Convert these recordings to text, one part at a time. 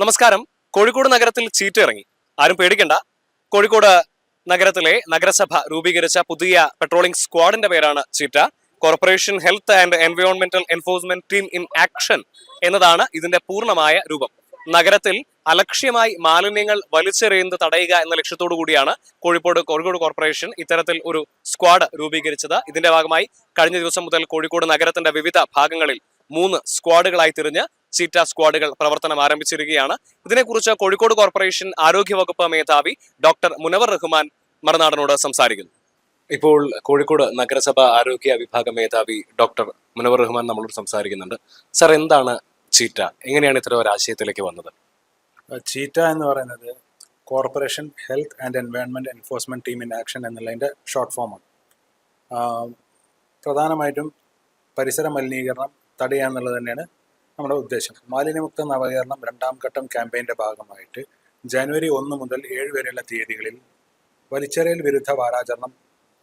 നമസ്കാരം. കോഴിക്കോട് നഗരത്തിൽ ചീറ്റ് ഇറങ്ങി. ആരും പേടിക്കണ്ട. കോഴിക്കോട് നഗരത്തിലെ നഗരസഭ രൂപീകരിച്ച പുതിയ പെട്രോളിംഗ് സ്ക്വാഡിന്റെ പേരാണ് ചീറ്റ. കോർപ്പറേഷൻ ഹെൽത്ത് ആൻഡ് എൻവയോൺമെന്റൽ എൻഫോഴ്സ്മെന്റ് ടീം ഇൻ ആക്ഷൻ എന്നതാണ് ഇതിന്റെ പൂർണമായ രൂപം. നഗരത്തിൽ അലക്ഷ്യമായി മാലിന്യങ്ങൾ വലിച്ചെറിയുന്നത് തടയുക എന്ന ലക്ഷ്യത്തോടു കൂടിയാണ് കോഴിക്കോട് കോഴിക്കോട് കോർപ്പറേഷൻ ഇത്തരത്തിൽ ഒരു സ്ക്വാഡ് രൂപീകരിച്ചത്. ഇതിന്റെ ഭാഗമായി കഴിഞ്ഞ ദിവസം മുതൽ കോഴിക്കോട് നഗരത്തിന്റെ വിവിധ ഭാഗങ്ങളിൽ മൂന്ന് സ്ക്വാഡുകളായി തിരിഞ്ഞ് ചീറ്റ സ്ക്വാഡുകൾ പ്രവർത്തനം ആരംഭിച്ചിരിക്കുകയാണ്. ഇതിനെക്കുറിച്ച് കോഴിക്കോട് കോർപ്പറേഷൻ ആരോഗ്യവകുപ്പ് മേധാവി ഡോക്ടർ മുനവർ റഹ്മാൻ മറുനാടനോട് സംസാരിക്കുന്നു. ഇപ്പോൾ കോഴിക്കോട് നഗരസഭ ആരോഗ്യ വിഭാഗ മേധാവി ഡോക്ടർ മുനവർ റഹ്മാൻ നമ്മളോട് സംസാരിക്കുന്നുണ്ട്. സർ എന്താണ് ചീറ്റ? എങ്ങനെയാണ് ഇത്തരം ഒരു ആശയത്തിലേക്ക് വന്നത്? ചീറ്റ എന്ന് പറയുന്നത് corporation health and environment enforcement team in action എന്നുള്ളതിന്റെ ഷോർട്ട് ഫോമാണ് പ്രധാനമായിട്ടും പരിസര മലിനീകരണം തടയുക എന്നുള്ളത് തന്നെയാണ് നമ്മുടെ ഉദ്ദേശം. മാലിന്യമുക്ത നവീകരണം രണ്ടാം ഘട്ടം ക്യാമ്പയിന്റെ ഭാഗമായിട്ട് ജനുവരി ഒന്ന് മുതൽ ഏഴ് വരെയുള്ള തീയതികളിൽ വലിച്ചെറിയൽ വിരുദ്ധ വാരാചരണം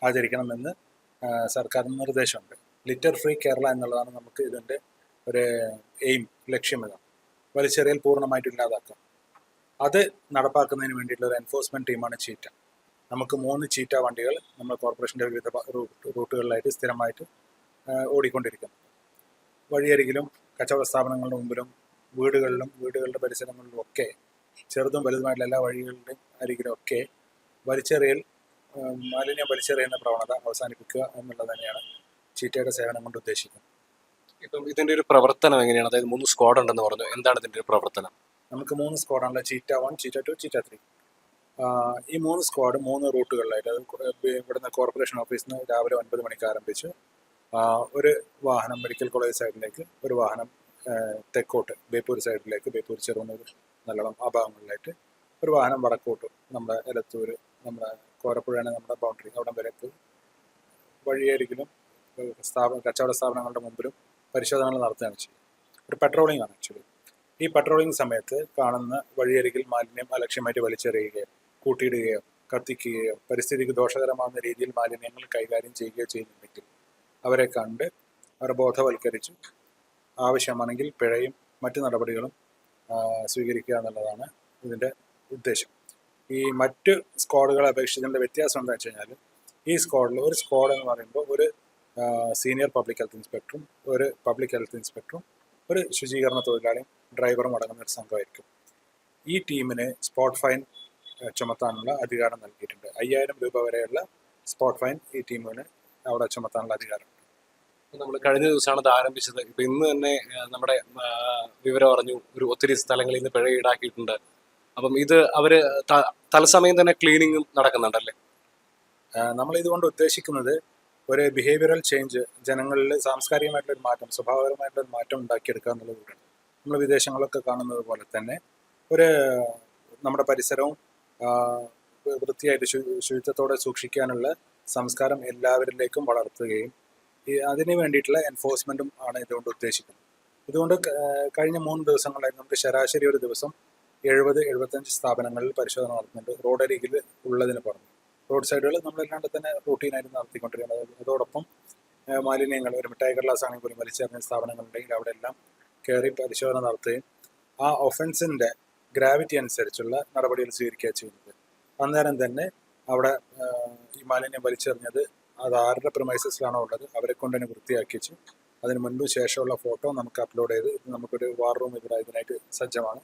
ആചരിക്കണമെന്ന് സർക്കാർ നിർദ്ദേശമുണ്ട്. ലിറ്റർ ഫ്രീ കേരള എന്നുള്ളതാണ് നമുക്ക് ഇതിന്റെ ഒരു എയിം ലക്ഷ്യം വലിച്ചെറിയൽ പൂർണമായിട്ട് ഇല്ലാതാക്കുക അത് നടപ്പാക്കുന്നതിന് വേണ്ടിയിട്ടുള്ള ഒരു എൻഫോഴ്സ്മെന്റ് ടീമാണ് ചീറ്റ. നമുക്ക് മൂന്ന് ചീറ്റ വണ്ടികൾ നമ്മൾ കോർപ്പറേഷന്റെ വിവിധ റൂട്ടുകളിലായിട്ട് സ്ഥിരമായിട്ട് ഓടിക്കൊണ്ടിരിക്കുന്നത്. ഓടിക്കൊണ്ടിരിക്കുന്നു വഴിയരികിലും കച്ചവട സ്ഥാപനങ്ങളുടെ മുമ്പിലും വീടുകളിലും വീടുകളുടെ പരിസരങ്ങളിലും ഒക്കെ ചെറുതും വലുതുമായിട്ടുള്ള എല്ലാ വഴികളുടെയും അരികിലും ഒക്കെ വലിച്ചെറിയൽ മാലിന്യം വലിച്ചെറിയുന്ന പ്രവണത അവസാനിപ്പിക്കുക എന്നുള്ളത് തന്നെയാണ് ചീറ്റയുടെ സേവനം കൊണ്ട് ഉദ്ദേശിക്കുന്നത്. ഇപ്പം ഇതിന്റെ ഒരു പ്രവർത്തനം എങ്ങനെയാണ്? അതായത് മൂന്ന് സ്ക്വാഡ് ഉണ്ടെന്ന് പറഞ്ഞു. എന്താണ് ഇതിന്റെ ഒരു പ്രവർത്തനം? നമുക്ക് മൂന്ന് സ്ക്വാഡാണല്ലോ Cheetah one Cheetah two Cheetah three ഈ മൂന്ന് സ്ക്വാഡ് മൂന്ന് റൂട്ടുകളിലായിട്ട് അത് ഇവിടുന്ന് കോർപ്പറേഷൻ ഓഫീസിൽ നിന്ന് രാവിലെ ഒൻപത് മണിക്ക് ആരംഭിച്ചു ഒരു വാഹനം മെഡിക്കൽ കോളേജ് സൈഡിലേക്ക് ഒരു വാഹനം തെക്കോട്ട് ബേപ്പൂർ സൈഡിലേക്ക് ബേപ്പൂർ ചെറുന്നൂർ നല്ലോണം ആ ഭാഗങ്ങളിലായിട്ട് ഒരു വാഹനം വടക്കോട്ട് നമ്മുടെ എലത്തൂർ നമ്മുടെ കോരപ്പുഴയാണ് നമ്മുടെ ബൗണ്ടറി അവിടെ വരെ വഴിയായിരിക്കലും സ്ഥാപന കച്ചവട സ്ഥാപനങ്ങളുടെ മുമ്പിലും പരിശോധനകൾ നടത്തുകയാണ് ചെയ്യുന്നത്. ഒരു പെട്രോളിംഗ് ആണ് ആക്ച്വലി ഈ പെട്രോളിംഗ് സമയത്ത് കാണുന്ന വഴിയരികിൽ മാലിന്യം അലക്ഷ്യമായിട്ട് വലിച്ചെറിയുകയോ കൂട്ടിയിടുകയോ കത്തിക്കുകയോ പരിസ്ഥിതിക്ക് ദോഷകരമാകുന്ന രീതിയിൽ മാലിന്യങ്ങൾ കൈകാര്യം ചെയ്യുകയോ ചെയ്യുന്നുണ്ടെങ്കിൽ അവരെ കണ്ട് അവരെ ബോധവൽക്കരിച്ചു. ആവശ്യമാണെങ്കിൽ പിഴയും മറ്റു നടപടികളും സ്വീകരിക്കുക എന്നുള്ളതാണ് ഇതിന്റെ ഉദ്ദേശം. ഈ മറ്റ് സ്ക്വാഡുകളെ അപേക്ഷിച്ചതിന്റെ വ്യത്യാസം എന്താ വെച്ച് കഴിഞ്ഞാൽ ഈ സ്ക്വാഡിൽ ഒരു സ്ക്വാഡ് എന്ന് പറയുമ്പോൾ ഒരു സീനിയർ പബ്ലിക് ഹെൽത്ത് ഇൻസ്പെക്ടറും ഒരു പബ്ലിക് ഹെൽത്ത് ഇൻസ്പെക്ടറും ഒരു ശുചീകരണ തൊഴിലാളിയും ഡ്രൈവറും അടങ്ങുന്ന ഒരു സംഘമായിരിക്കും. ഈ ടീമിന് സ്പോട്ട് ഫൈൻ ചുമത്താനുള്ള അധികാരം നൽകിയിട്ടുണ്ട്. അയ്യായിരം രൂപ വരെയുള്ള സ്പോട്ട് ഫൈൻ ഈ ടീമിന് അവിടെ ചുമത്താനുള്ള അധികാരം. നമ്മൾ കഴിഞ്ഞ ദിവസമാണ് ഇത് ആരംഭിച്ചത്. ഇപ്പം ഇന്ന് തന്നെ നമ്മുടെ വിവരം അറിഞ്ഞു. ഒരു ഒത്തിരി സ്ഥലങ്ങളിൽ നിന്ന് പിഴ ഈടാക്കിയിട്ടുണ്ട്. അപ്പം ഇത് അവർ തത്സമയം തന്നെ ക്ലീനിങ്ങും നടക്കുന്നുണ്ടല്ലേ? നമ്മൾ ഇതുകൊണ്ട് ഉദ്ദേശിക്കുന്നത് ഒരു ബിഹേവിയറൽ ചേഞ്ച് ജനങ്ങളിൽ സാംസ്കാരികമായിട്ടുള്ള ഒരു മാറ്റം സ്വഭാവപരമായിട്ടുള്ള ഒരു മാറ്റം ഉണ്ടാക്കിയെടുക്കുക എന്നുള്ളതുകൂടെ നമ്മൾ വിദേശങ്ങളൊക്കെ കാണുന്നത് പോലെ തന്നെ ഒരു നമ്മുടെ പരിസരവും വൃത്തിയായിട്ട് ശുചിത്വത്തോടെ സൂക്ഷിക്കാനുള്ള സംസ്കാരം എല്ലാവരിലേക്കും വളർത്തുകയും അതിന് വേണ്ടിയിട്ടുള്ള എൻഫോഴ്സ്മെന്റും ആണ് ഇതുകൊണ്ട് ഉദ്ദേശിക്കുന്നത്. ഇതുകൊണ്ട് കഴിഞ്ഞ മൂന്ന് ദിവസങ്ങളായി നമുക്ക് ശരാശരി ഒരു ദിവസം എഴുപത് എഴുപത്തഞ്ച് സ്ഥാപനങ്ങളിൽ പരിശോധന നടത്തുന്നുണ്ട്. റോഡ് അരികിൽ ഉള്ളതിന് പുറമെ. റോഡ് സൈഡുകൾ നമ്മളല്ലാണ്ട് തന്നെ റൂട്ടീനായിട്ട് നടത്തിക്കൊണ്ടിരിക്കുന്നത്. അതോടൊപ്പം മാലിന്യങ്ങൾ ഒരു മിഠായി കടലാസ് ആണെങ്കിൽ പോലും വലിച്ചെറിഞ്ഞ സ്ഥാപനങ്ങളുണ്ടെങ്കിൽ അവിടെ എല്ലാം കയറി പരിശോധന നടത്തുകയും ആ ഒഫൻസിന്റെ ഗ്രാവിറ്റി അനുസരിച്ചുള്ള നടപടികൾ സ്വീകരിക്കുക ചെയ്യുന്നത്. അന്നേരം തന്നെ അവിടെ ഈ മാലിന്യം വലിച്ചെറിഞ്ഞത് അത് ആരുടെ പ്രമൈസസിലാണോ ഉള്ളത് അവരെ കൊണ്ട് തന്നെ വൃത്തിയാക്കി വെച്ചു അതിന് മുൻപും ശേഷമുള്ള ഫോട്ടോ നമുക്ക് അപ്ലോഡ് ചെയ്ത് നമുക്കൊരു വാർ റൂം ഇവിടെ ഇതിനായിട്ട് സജ്ജമാണ്.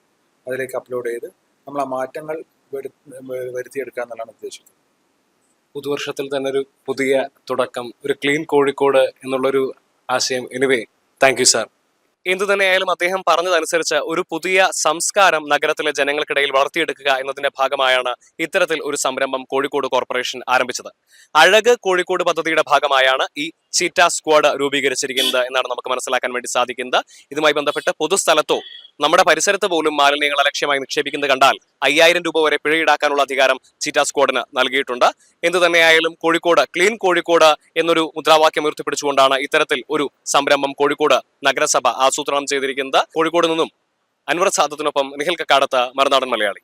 അതിലേക്ക് അപ്ലോഡ് ചെയ്ത് നമ്മൾ ആ മാറ്റങ്ങൾ വരു വരുത്തിയെടുക്കുക എന്നുള്ളതാണ് ഉദ്ദേശിക്കുന്നത് പുതുവർഷത്തിൽ തന്നെ ഒരു പുതിയ തുടക്കം ഒരു ക്ലീൻ കോഴിക്കോട് എന്നുള്ളൊരു ആശയം. എനിവേ താങ്ക് യു സാർ എന്തു തന്നെയായാലും അദ്ദേഹം പറഞ്ഞതനുസരിച്ച് ഒരു പുതിയ സംസ്കാരം നഗരത്തിലെ ജനങ്ങൾക്കിടയിൽ വളർത്തിയെടുക്കുക എന്നതിന്റെ ഭാഗമായാണ് ഇത്തരത്തിൽ ഒരു സംരംഭം കോഴിക്കോട് കോർപ്പറേഷൻ ആരംഭിച്ചത്. അഴക് കോഴിക്കോട് പദ്ധതിയുടെ ഭാഗമായാണ് ഈ ചീറ്റ സ്ക്വാഡ് രൂപീകരിച്ചിരിക്കുന്നത് എന്നാണ് നമുക്ക് മനസ്സിലാക്കാൻ വേണ്ടി സാധിക്കുന്നത്. ഇതുമായി ബന്ധപ്പെട്ട് പൊതുസ്ഥലത്തോ നമ്മുടെ പരിസരത്ത് പോലും മാലിന്യങ്ങൾ അലക്ഷ്യമായി നിക്ഷേപിക്കുന്നത് കണ്ടാൽ അയ്യായിരം രൂപ വരെ പിഴ ഈടാക്കാനുള്ള അധികാരം ചീറ്റ സ്ക്വാഡിന് നൽകിയിട്ടുണ്ട്. എന്തു തന്നെയായാലും കോഴിക്കോട് ക്ലീൻ കോഴിക്കോട് എന്നൊരു മുദ്രാവാക്യം ഉയർത്തിപ്പിടിച്ചുകൊണ്ടാണ് ഇത്തരത്തിൽ ഒരു സംരംഭം കോഴിക്കോട് നഗരസഭ ആസൂത്രണം ചെയ്തിരിക്കുന്നത്. കോഴിക്കോട് നിന്നും അൻവർ സാദത്തിനൊപ്പം നിഖിൽ കക്കാടത്ത് മറുനാടൻ മലയാളി.